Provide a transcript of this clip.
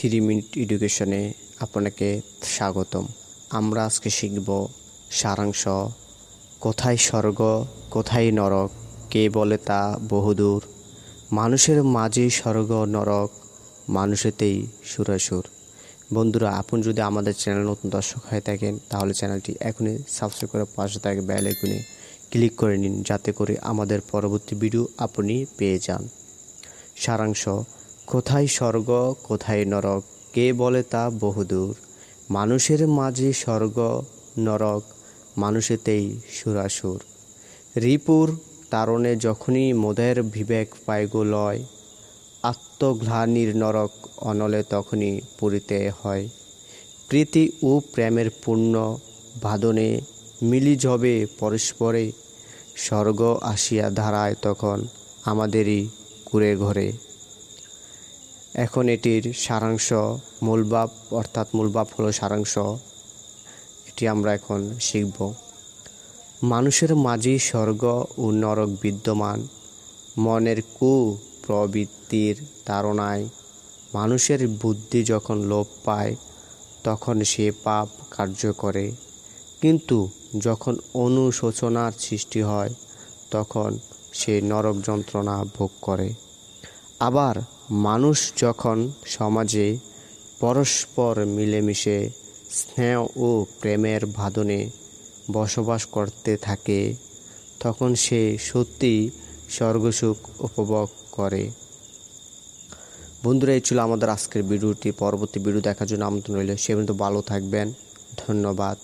Three minute এডুকেশনে আপনাকে স্বাগতম। আমরা আজকে শিখব সারাংশ, কোথায় স্বর্গ, কোথায় নরক, কে বলে তা বহুদূর। মানুষের মাঝে স্বর্গ, নরক, মানুষেতেই সুরাসুর। বন্ধুরা, আপনি যদি আমাদের চ্যানেল নতুন দর্শক হয়ে থাকেন, তাহলে চ্যানেলটি এখনই সাবস্ক্রাইব করে পাশে থাকে বেল ক্লিক করে নিন, যাতে করে আমাদের পরবর্তী ভিডিও আপনি পেয়ে যান। সারাংশ কোথায় স্বর্গ, কোথায় নরক? কে বলে তা বহুদূর? মানুষের মাঝে স্বর্গ, নরক, মানুষেতেই সুরাসুর। রিপুর তারণে যখনই মোদের বিবেক পায় গো লয় আত্মগ্লানির নরক অনলে তখনই পুরিতে হয়। প্রীতি ও প্রেমের পূর্ণ বাদনে মিলি যবে পরস্পরে, স্বর্গ আসিয়া ধারায় তখন আমাদেরই কুড়ে ঘরে। এখন এটির সারাংশ মূলবাপ অর্থাৎ মূলবাপ হলো সারাংশ। এটি আমরা এখন শিখব। মানুষের মাঝে স্বর্গ ও নরক বিদ্যমান, মনের কু প্রবৃত্তির তাড়নায়। মানুষের বুদ্ধি যখন লোপ পায়, তখন সে পাপ কার্য করে। কিন্তু যখন অনুশোচনার সৃষ্টি হয়, তখন সে নরক যন্ত্রণা ভোগ করে। আবার মানুষ যখন সমাজে পরস্পর মিলেমিশে স্নেহ ও প্রেমের বাঁধনে বসবাস করতে থাকে, তখন সে সত্যি স্বর্গসুখ উপভোগ করে। বন্ধুরা, এই ছিল আমাদের আজকের ভিডিওটি। পরবর্তী ভিডিও দেখার জন্য আমন্ত্রণ রইল। সে পর্যন্ত ভালো থাকবেন। ধন্যবাদ।